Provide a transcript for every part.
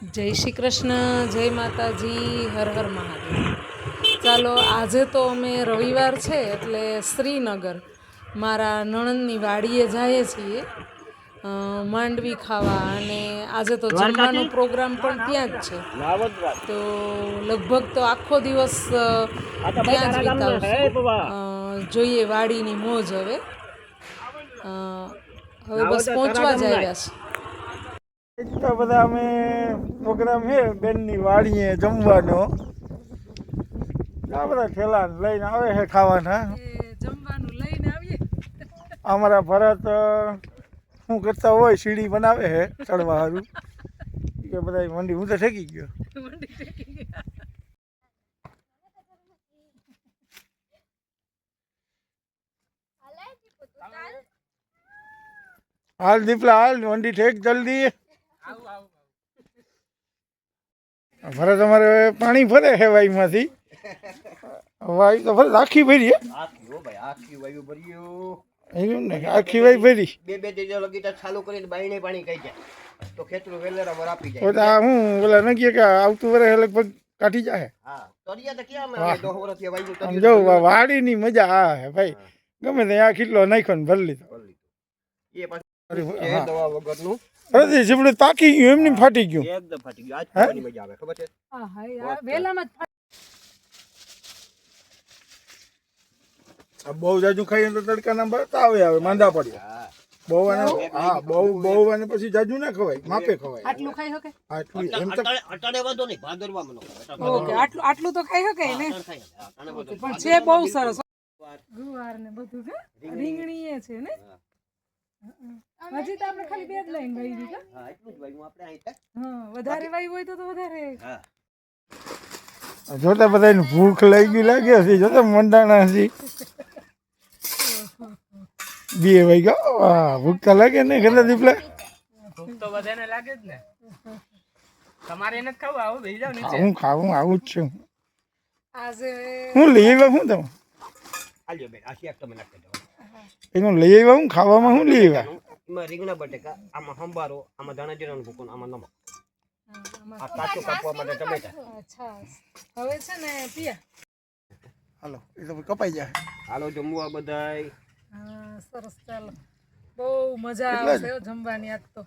જય શ્રી કૃષ્ણ જય માતાજી હર હર મહાદેવ. ચાલો આજે તો અમે રવિવાર છે એટલે શ્રીનગર. મારા નણંદની વાડીએ જઈએ છીએ માંડવી ખાવા અને આજે તો જમવાનો પ્રોગ્રામ પણ ત્યાં જ છે. તો લગભગ તો આખો દિવસ ત્યાં જ વિતાવશું. જોઈએ વાડીની મોજ હવે. હવે બસ પહોંચવા જ આવ્યા છે. એટલા બધા અમે પ્રોગ્રામ છે બેનની વાડીએ જમવાનો. આ બધા ઠેલા લઈને આવે છે ખાવાના. જમવાનું લઈને આવીએ. અમારા ભરત શું કરતા હોય સીડી બનાવે છે ચડવા સારું કે બધા મંડી હું તો ઠેકી ગયો. હાલ દીપલા હાલ મંડી ઠેક જલ્દી. ભરત અમારે પાણી ભરે છે વાઈમાંથી. વાયુ તો ભરે આખી ભરી આખી વાયુ ભરી. બે બે ત્રીજો ચાલુ કરીને બાઈને પાણી કઈ જાય. તો ખેતરું વેલેરા પર આપી જાય. આ હું બોલા ન કે આવતું વર્ષે લગભગ કાઢી જાય. હા તરિયા તો વાયુ જો વાડીની મજા આ હે ભાઈ. ગમે તે આ કેટલો નાખ્યો ને ભરી લીધો. એ પાછું. દવા વગરનું અરે તે જીબડું ગયું એમની ફાટી ગયું. એકદમ ફાટી ગયું. આજ હે? મજા આવે ખબર છે? વેલામાં જ બહુ જાજુ ખાઈએ તો તડકાના બતાવે આવે માંદા પડ્યા બહુ આને હા બહુ બહુ આને પછી જાજુ ના ખવાય માપે ખવાય. આટલું ખાઈ શકે આટલું એમ તો અટાણે વાંધો નહીં ભાદરવા મનો ઓકે આટલું આટલું તો ખાઈ શકે ને. પણ છે બહુ સરસ. ગુવાર. ને બધું કે રીંગણી. એ છે ને? હજી તો આપણે ખાલી બે જ લાઈન વાઈ હા એટલું જ વાયું આપણે અહીં. હા વધારે વાયુ હોય તો તો વધારે. હા. જોતા બધાને ભૂખ લાગી લાગે છે જોતા મંડાણા છે બે વાઈ ગયો વાહ ભૂખ તો લાગે ને ઘરે દીપલા? ભૂખ તો બધાને લાગે જ ને. તમારે એને જ ખાવું? આવો બેસી જાવ નીચે. હું ખાવું આવું જ છું. આજે હું લઈ આવ્યો હું તમે આલ્યો બેન આ શેક તમે નાખી દો. એનું લઈ આવ્યા હું ખાવામાં હું લઈ આવ્યા એમાં રીંગણા બટેકા આમાં સંભારો આમાં ધાણા જીરાનું ભૂકું આમાં નમક. આ કાચું કાપવા માટે ટમેટા. અચ્છા હવે છે ને પિયા. હાલો એ તો કપાઈ જાય. હાલો જમવા બધાય. હા સરસ ચાલો. બહુ મજા આવે જ. આવશે જમવાની આજ તો.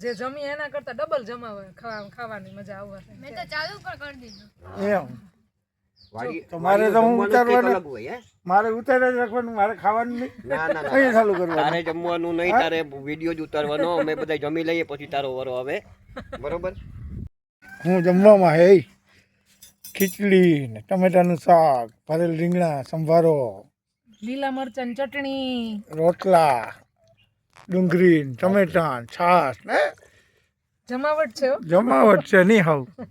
જે જમી એના કરતા ડબલ જમાવે ખાવા ખાવાની મજા આવવા મેં તો એમ. વાડી તો મારે તો હું વાડીએ મારે ઉતારે જ રાખવાનું મારે ખાવાનું નહીં. ના ના ચાલુ કરવાનું. તારે જમવાનું નહીં તારે વીડિયો જ ઉતારવાનો. અમે બધા જમી લઈએ પછી તારો વારો આવે. બરોબર? હું જમવામાં હે ખીચડી ને ટમેટાનું શાક ભરેલ રીંગણા સંભારો લીલા મરચાં ચટણી. રોટલા ડુંગળી ટમેટા છાશ ને જમાવટ છે જમાવટ છે નહીં હાવ.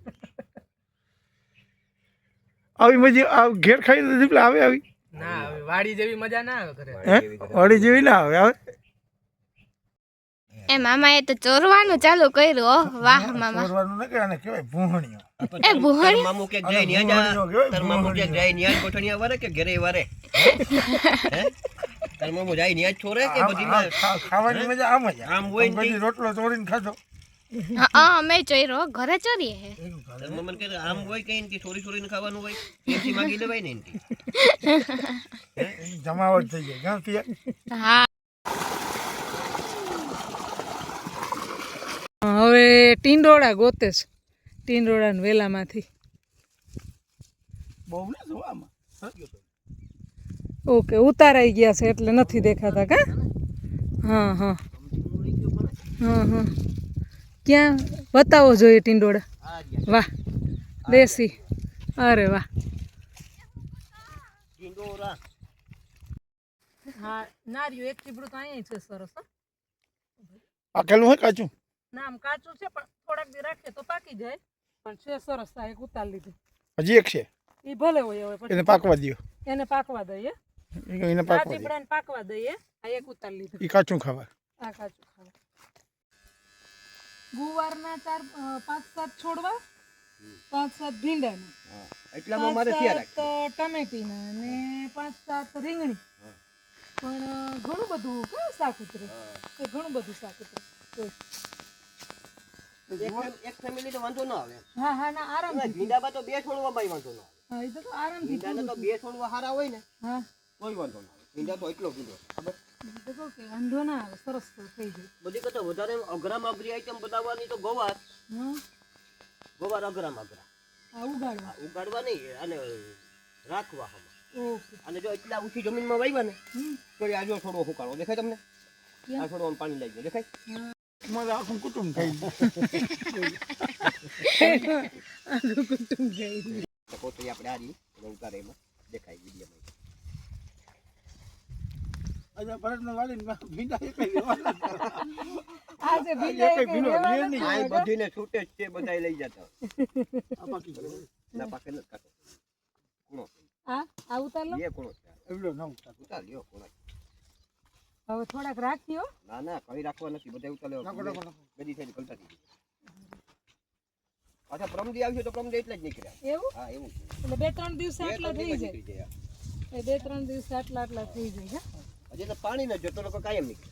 આવી મજી આ ઘેર ખાઈ દીધી એટલે આવે આવી. ના વાડી જેવી મજા ના આવે ઘરે. હે? વાડી જેવી ના આવે આવે? એ મામાએ તો ચોરવાનું ચાલુ કર્યું વાહ મામા. ચોરવાનું ન કહેવાય ને કહેવાય ભૂહણીઓ. એ ભૂહણી? મામુ કે જઈ ને તાર મામુ કે જઈ ને જ વારે કે ઘરે વારે? હે? તાર મામુ જાય ને છોરે કે બધી ખાવાની મજા આમ જ આમ હોય ને રોટલો ચોરીને ખાધો. હા અમે ચોર્યો ઘરે ચોરીએ હે. તાર મામાને આમ હોય કઈ ને ચોરી ચોરીને ખાવાનું હોય એમથી માગી લેવાય ને એનથી જમાવટ થઈ જાય હા. હવે ટીંડોળા ગોતે છે ટીંડોળા ને વેલામાંથી બહુ ઓકે ઉતારાઈ ગયા છે એટલે નથી દેખાતા કા? હા હા. હા હા. ક્યાં? બતાવો જોઈએ ટીંડોળા. વાહ દેશી. અરે વાહ. હા નારિયું એક ચીબડું તો અહીંયા છે સરસ પાકેલું હોય કાચું? ના આમ કાચું છે પણ થોડાક દી રાખીએ તો પાકી જાય. પણ છે સરસ આ એક ઉતાર લીધું. હજી એક છે? એ ભલે હોય હવે એને પાકવા દો એને પાકવા દઈએ. એને પાકવા દો ચીપડાને પાકવા દઈએ. આ એક ઉતાર લીધું. એ કાચું ખાવા. આ કાચું ખાવા. ગુવારના ચાર પાંચ સાત છોડવા પાંચ સાત ભીંડાના. એટલામાં મારે ના ને સાત ટમેટીના અને પાંચ સાત રીંગણી. પણ ઘણું બધું કયું શાક ઉતરે તો ઘણું બધું શાક ઉતરે એક. ફેમિલી તો વાંધો ના આવે. હા હા ના આરામ ભીંડા ભીંડામાં તો બે છોડવા બાય વાંધો ના હા એ તો આરામથી ભીંડાને તો બે છોડવા હારા હોય ને હા. કોઈ વાંધો ના ભીંડા તો એટલો ભીંડો ખબર? કે વાંધો ના આવે સરસ થઈ જાય. બધી કરતા વધારે અઘરામાં અઘરી આઈટમ બનાવવાની તો ગવાર. હા ગવાર અઘરા. આ ઉગાડવા. ઉગાડવા નહીં અને રાખવા ઓકે. અને જો એટલા ઊંચી જમીનમાં વાવ્યા ને તો એ આજો થોડો હુકાળો દેખાય તમને? આ થોડો પાણી લઈ જાય દેખાય? મારા આખું કુટુંબ થઈ આપણે આ અને એમાં દેખાય વિડીયોમાં આજે ભરતને વાળીને ભીંડા એકલા લેવાના. આજે આજે બીજા ભીંડો લે નહીં. આ બધીને છૂટે જ છે બધા લઈ જતા. આ બાકી ના પાકે નથી કાઢો કુણો આ? આ ઉતાર લો લે કુણો એવડો ન ઉતાર. ઉતાર લ્યો કુણો હવે થોડાક રાખ્યો ના ના કઈ રાખવા નથી. બધા ઉતાર લેવા. બધી થઈ કલતા થઈ અચ્છા પ્રમદી આવશે તો પ્રમદી એટલે જ નીકળ્યા. એવું? હા એવું એટલે બે ત્રણ દિવસે આટલા થઈ જાય. બે ત્રણ દિવસ આટલા આટલા થઈ જાય હજી તો પાણી ન જતો લોકો કાયમ નીકળે.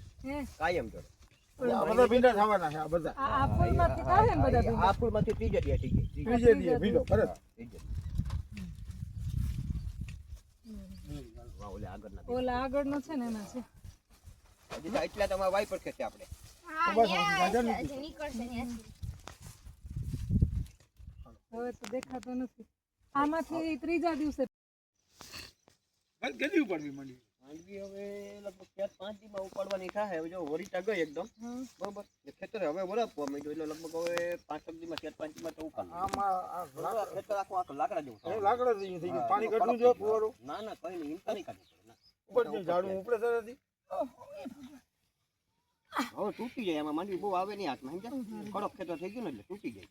કાયમ જોડે. આ બધા ભીંડા થવાના છે આ બધા. આ આ ફૂલમાંથી કાઢે ને બધા ભીંડા. આ ફૂલમાંથી ત્રીજે દિવસે થઈ ત્રીજે દીએ ભીંડો ભરત ત્રીજે. વાહ, ઓલે આગળના ઓલા આગળનો છે ને એમાં છે. હજી તો એટલા તમારા વાઈ પર ખેંચે આપણે. હવે તો દેખાતો નથી. આમાંથી ત્રીજા દિવસે ગદી ઉપાડવી માંડી. માંડવી હવે લગભગ ચાર પાંચ દીમાં ઉપાડવાની થાય. હવે જો વરીટા ગઈ એકદમ. બરોબર? ખેતરે હવે વરાપવા માંડ્યું એટલે લગભગ હવે પાંચ છ દીમાં ચાર પાંચ દીમાં તો ઉપાડ. આમાં ખેતર આખું આખું લાકડા જેવું. લાકડા જેવું થઈ ગયું. પાણી કાઢવું જો ફુવારો? ના ના કઈ નહીં. નહીં કાઢવું ઉપરથી ઝાડું ઉપડે સરથી હવે તૂટી જાય. એમાં માંડવી બહુ આવે નહીં હાથમાં સમજ્યા? કડક ખેતર થઈ ગયું ને એટલે તૂટી જાય.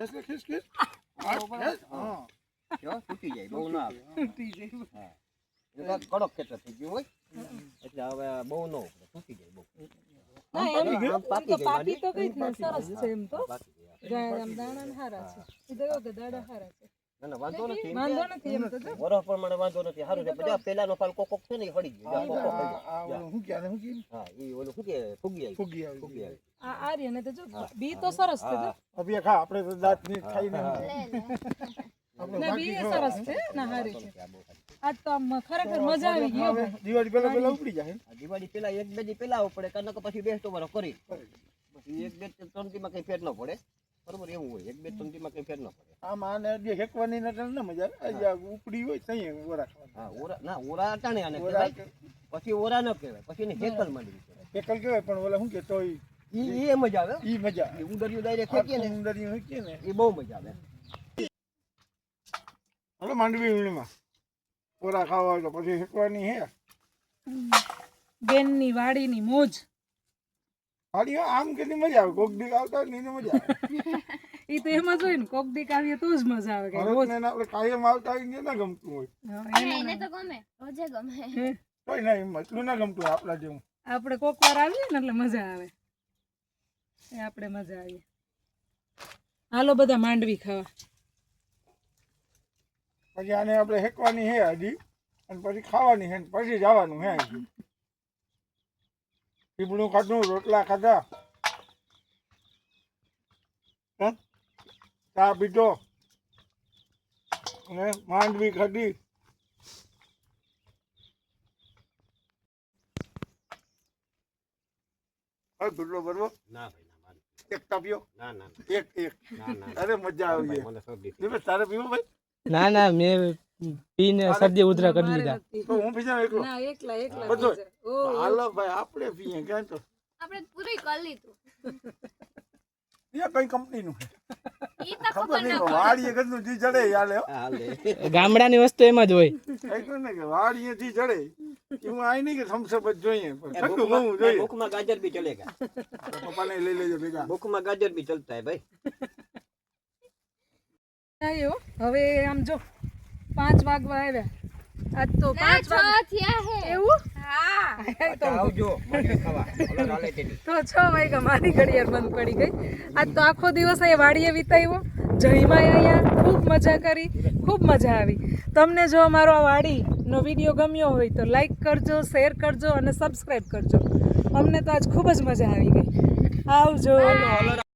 ખેસ ખેસ ખેસ હા. હા. જો તૂટી જાય. બહુ ના આવે. હા. એટલે કડક ખેતર થઈ ગયું હોય. એટલે હવે બહુ ન તૂટી જાય બહુ. પાકી તો ને સરસ છે એમ તો. દાણા હારા છે. દાડા હારા છે. ના ના વાંધો નથી. વાંધો નથી એમ તો વરસ પ્રમાણે વાંધો નથી. સારું છે પછી પેલાનો ફાલ કોક કોક છે ને એ હળી ગયો. કે કે? હા એ ઓલું શું કે ફૂગી આવી. ફૂગી આવી ફૂગી આવી. આ આર્ય ને તો જો બી તો સરસ છે જો. અભી ખા આપણે તો દાંતની ખાઈને આપણે બી સરસ છે ના હારી. આજ તો આમ ખરેખર મજા આવી ગઈ દિવાળી પહેલા પહેલા ઉપડી જાય દિવાળી પેલા એક બે દી પેલા ઉપડે કારણ કે પછી બેસતો વરસ કરી. પછી એક બે ત્રણ દીમાં કઈ ફેર ન પડે. બરોબર એવું હોય. એક બે ત્રણ દીમાં કઈ ફેર ન પડે. આમાં આને જે હેકવાની ને એટલે મજા આવે. આ ઉપડી હોય તઈ ઓરા હા ઓરા ના ઓરા અટાણે આને પછી ઓરા ન કહેવાય. પછી એને હેકલ માંડવી હેકલ કહેવાય પણ ઓલા શું કે તોય ઈ ઈ એ મજા આવે ઈ મજા આવે. ઉંદરિયું ડાયરેક્ટ ખેંચીએ ને. ઉંદરિયું મૂકીએ ને. એ બહુ મજા આવે. હલો માંડવી વીણીમાં. કોરા ખાવા હોય તો પછી શીખવાની હે. બેનની વાડીની મોજ. હાલી આમ કેટલી મજા આવે. કોક દીક આવતા ને એને મજા આવે. એ તો એમ જ હોય ને કોક દીક આવીએ તો જ મજા આવે કે રોજ ભરતને ને આપણે કાયમ આવતા હોય ને ના ગમતું હોય. એને એને તો ગમે. રોજે ગમે. કોઈ ના એમ એટલું ના ગમતું આપણા જેવું. આપણે કોક વાર આવીએ ને એટલે મજા આવે. એ આપણે મજા આવીએ. હાલો બધા માંડવી ખાવા. પછી આને આપણે હેકવાની હે હજી અને પછી ખાવાની હે પછી જવાનું હે હજી. પીપળું ખાધું રોટલા ખાધા. ચા પીધો. અને માંડવી ખાધી. ગુડલો ભરવો? ના ભાઈ એક તાપ્યો ના ના એક અરે મજા આવી તારે પીવો ભાઈ? ના ના મેં પીને શરદી ઉધરા કરી લીધા તો હું પીજા એકલો? ના એકલા એકલા બધો? હાલો ભાઈ આપણે પીએ કે તો. આપણે પૂરી કરી લીધું. ગામડાની વસ્તુ એમ જ હોય. ને કે વાડીએ થી ચડે હું આય નહીં કે થમ્સઅપ જ જોઈએ ઠંડુ બહુ જોઈએ. ભૂખમાં ગાજર બી ચલે પપ્પાને લઈ લેજો ભેગા. ભૂખમાં ગાજર બી ચલતા હે ભાઈ. આવ્યો હવે આમ જો પાંચ વાગવા આવ્યા. આજ તો પાંચ વાગ્યા હે. એવું. તો છ વાગ્યા મારી ઘડિયાળ બંધ પડી ગઈ. આજ તો આખો દિવસ અહીંયા વાડીએ વિતાવ્યો. જઈમાં અહીંયા ખૂબ મજા કરી ખૂબ મજા આવી. તમને જો અમારો આ વાડીનો વીડિયો ગમ્યો હોય તો લાઈક કરજો શેર કરજો અને સબસ્ક્રાઈબ કરજો. અમને તો આજ ખૂબ જ મજા આવી ગઈ. આવજો.